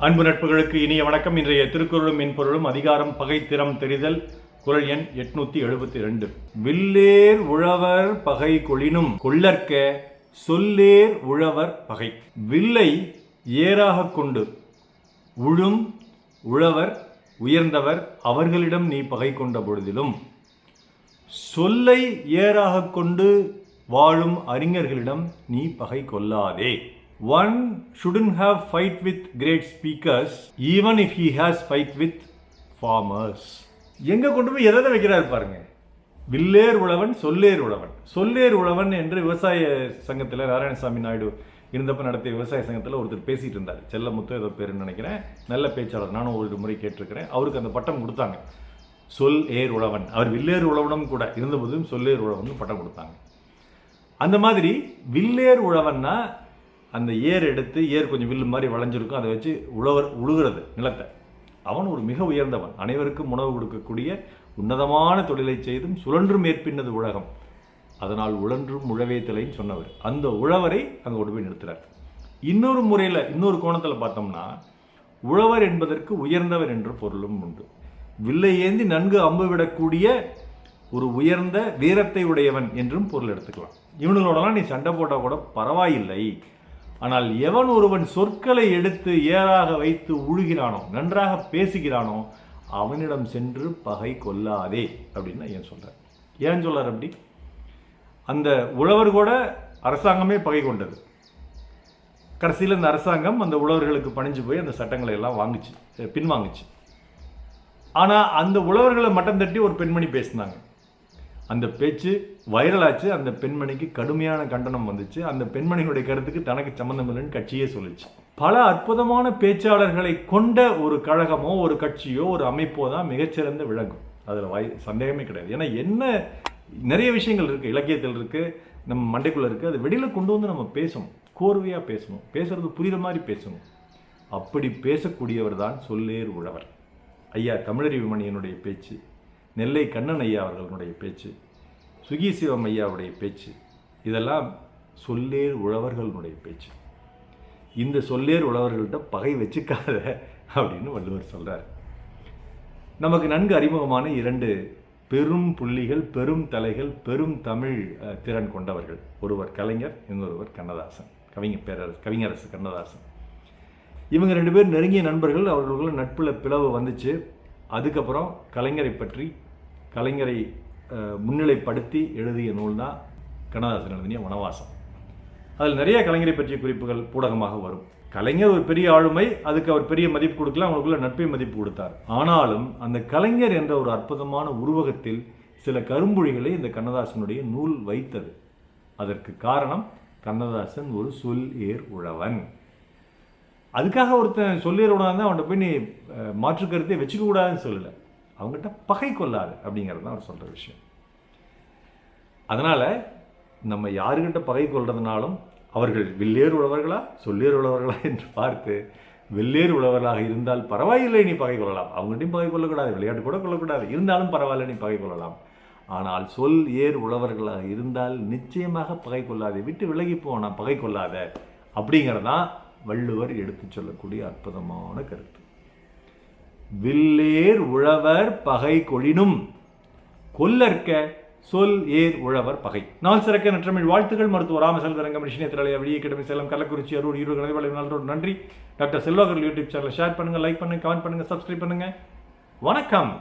அன்பு நட்புகளுக்கு இனிய வணக்கம். இன்றைய திருக்குறளும் மென்பொருளும் அதிகாரம் பகைத்திறம் தெரிதல். குரல் எண் எட்நூத்தி எழுபத்தி ரெண்டு வில்லேர் உழவர் பகை கொளினும் கொள்ளற்க சொல்லேர் உழவர் பகை. வில்லை ஏறாக கொண்டு உழும் உழவர் உயர்ந்தவர் அவர்களிடம் நீ பகை கொண்ட பொழுதிலும். சொல்லை ஏறாக கொண்டு வாழும் அறிஞர்களிடம் நீ பகை கொள்ளாதே. One shouldn't have fight with great speakers even if he has fight with farmers. எங்கே கொண்டு போய் எதை வைக்கிறாரு பாருங்க? வில்லேர் உழவன் சொல்லேர் உழவன். சொல்லேர் உழவன் என்று விவசாய சங்கத்தில் நாராயணசாமி நாயுடு இருந்தப்ப நடத்திய விவசாய சங்கத்தில் ஒருத்தர் பேசிட்டு இருந்தார். செல்லமுத்து ஏதோ பேருன்னு நினைக்கிறேன். நல்ல பேச்சாளர் நானும் ஒரு முறை கேட்டிருக்கிறேன். அவருக்கு அந்த பட்டம் கொடுத்தாங்க. சொல் ஏர் உழவன். அவர் வில்லேர் உழவனும் கூட இருந்தபோதும் சொல்லேர் உழவன் பட்டம் கொடுத்தாங்க. அந்த மாதிரி வில்லேர் உழவன்னா அந்த ஏர் எடுத்து ஏர் கொஞ்சம் வில்லு மாதிரி வளைஞ்சிருக்கும் அதை வச்சு உழவர் உழுகிறது நிலத்தை. அவன் ஒரு மிக உயர்ந்தவன். அனைவருக்கும் உணவு கொடுக்கக்கூடிய உன்னதமான தொழிலை செய்தும் சுழன்றும் மேற்பின்னது உலகம். அதனால் உழன்றும் உழவே தலைன்னு சொன்னவர். அந்த உழவரை அங்கே கொண்டு போய் நிறுத்துறார். இன்னொரு முறையில் இன்னொரு கோணத்தில் பார்த்தோம்னா உழவர் என்பதற்கு உயர்ந்தவர் என்ற பொருளும் உண்டு. வில்லை ஏந்தி நன்கு அம்பு விடக்கூடிய ஒரு உயர்ந்த வீரத்தை உடையவன் என்றும் பொருள் எடுத்துக்கலாம். இவனுங்களோடலாம் நீ சண்டை போட்டால் கூட பரவாயில்லை. ஆனால் எவன் ஒருவன் சொற்களை எடுத்து ஏறாக வைத்து உழுகிறானோ நன்றாக பேசுகிறானோ அவனிடம் சென்று பகை கொள்ளாதே அப்படின்னு நான் ஏன் சொல்கிறேன் ஏன் சொல்கிறார் அப்படி? அந்த உழவர் கூட அரசாங்கமே பகை கொண்டது. கடைசியில் இந்த அரசாங்கம் அந்த உழவர்களுக்கு பணிஞ்சு போய் அந்த சட்டங்களை எல்லாம் வாங்குச்சு பின்வாங்குச்சு. ஆனால் அந்த உழவர்களை மட்டம் தட்டி ஒரு பெண்மணி பேசினாங்க. அந்த பேச்சு வைரலாச்சு. அந்த பெண்மணிக்கு கடுமையான கண்டனம் வந்துச்சு. அந்த பெண்மணியினுடைய கருத்துக்கு தனக்கு சம்மந்தம் இல்லைன்னு கட்சியே சொல்லிச்சு. பல அற்புதமான பேச்சாளர்களை கொண்ட ஒரு கழகமோ ஒரு கட்சியோ ஒரு அமைப்போ தான் மிகச்சிறந்த விளங்கும் அதில் வாய் சந்தேகமே கிடையாது. ஏன்னா என்ன நிறைய விஷயங்கள் இருக்குது இலக்கியத்தில் இருக்குது நம்ம மண்டைக்குள்ளே இருக்குது அது வெளியில் கொண்டு வந்து நம்ம பேசணும். கோர்வையாக பேசணும். பேசுகிறது புரிகிற மாதிரி பேசணும். அப்படி பேசக்கூடியவர் தான் சொல்லேர் உழவர். ஐயா தமிழறிவு மணியனுடைய பேச்சு நெல்லை கண்ணன் ஐயா அவர்களுடைய பேச்சு சுகி சிவம் ஐயாவுடைய பேச்சு இதெல்லாம் சொல்லேர் உழவர்களுடைய பேச்சு. இந்த சொல்லேர் உழவர்கள்ட்ட பகை வச்சுக்காத அப்படின்னு வள்ளுவர் சொல்கிறார் நமக்கு நன்கு அறிமுகமான இரண்டு பெரும் புள்ளிகள் பெரும் தலைகள் பெரும் தமிழ் திறன் கொண்டவர்கள். ஒருவர் கலைஞர் இன்னொருவர் கண்ணதாசன் கவிஞர் பேரரசு கவிஞரசு கண்ணதாசன். இவங்க ரெண்டு பேர் நெருங்கிய நண்பர்கள் அவர்களுக்குள்ள நட்புல பிளவு வந்துச்சு. அதுக்கப்புறம் கலைஞரை பற்றி கலைஞரை முன்னிலைப்படுத்தி எழுதிய நூல் தான் கண்ணதாசன் எழுதிய வனவாசம். அதில் நிறைய கலைஞரை பற்றிய குறிப்புகள் பூடகமாக வரும். கலைஞர் ஒரு பெரிய ஆளுமை அதுக்கு அவர் பெரிய மதிப்பு கொடுக்கல அவங்களுக்குள்ள நட்பை மதிப்பு கொடுத்தார். ஆனாலும் அந்த கலைஞர் என்ற ஒரு அற்புதமான உருவகத்தில் சில கரும்புழிகளை இந்த கண்ணதாசனுடைய நூல் வைத்தது. அதற்கு காரணம் கண்ணதாசன் ஒரு சொல் ஏர் உழவன். அதுக்காக ஒருத்தன் சொல்லிடுறவனா அவன்கிட்ட போய் நீ மாற்று கருத்தை வச்சுக்க கூடாதுன்னு சொல்லலை. அவங்ககிட்ட பகை கொள்ளாது அப்படிங்கிறது தான் அவர் சொல்கிற விஷயம். அதனால் நம்ம யாருக்கிட்ட பகை கொள்றதுனாலும் அவர்கள் வெள்ளேறு உழவர்களா சொல்லேறு உழவர்களா என்று பார்த்து வெள்ளேறு உழவர்களாக இருந்தால் பரவாயில்லை நீ பகை கொள்ளலாம். அவங்ககிட்டையும் பகை கொள்ளக்கூடாது விளையாட்டு கூட கொள்ளக்கூடாது. இருந்தாலும் பரவாயில்லை நீ பகை கொள்ளலாம். ஆனால் சொல் ஏர் உழவர்களாக இருந்தால் நிச்சயமாக பகை கொள்ளாதே. விட்டு விலகி போனால் பகை கொள்ளாத. அப்படிங்கிறதான் வள்ளுவர் எடுத்துச் சொல்லக்கூடிய அற்புதமான கருத்து. வில்லேர் உழவர் பகை கொளினும் கொல்லற்க சொல் ஏர் உழவர் பகை. நாள் சிறக்க நற்றமிழ் வாழ்த்துக்கள் மருத்துவ ராமசல் ரங்கம் நிஷினத்திரலைய வெளியே கிடமை சேலம் கள்ளக்குறிச்சி அரூர் ஈரோடு கணவலை நல்லோடு நன்றி. டாக்டர் செல்வாகர் யூடியூப் சேனலை ஷேர் பண்ணுங்கள் லைக் பண்ணுங்கள் கமெண்ட் பண்ணுங்கள் சப்ஸ்கிரைப் பண்ணுங்கள் வணக்கம்.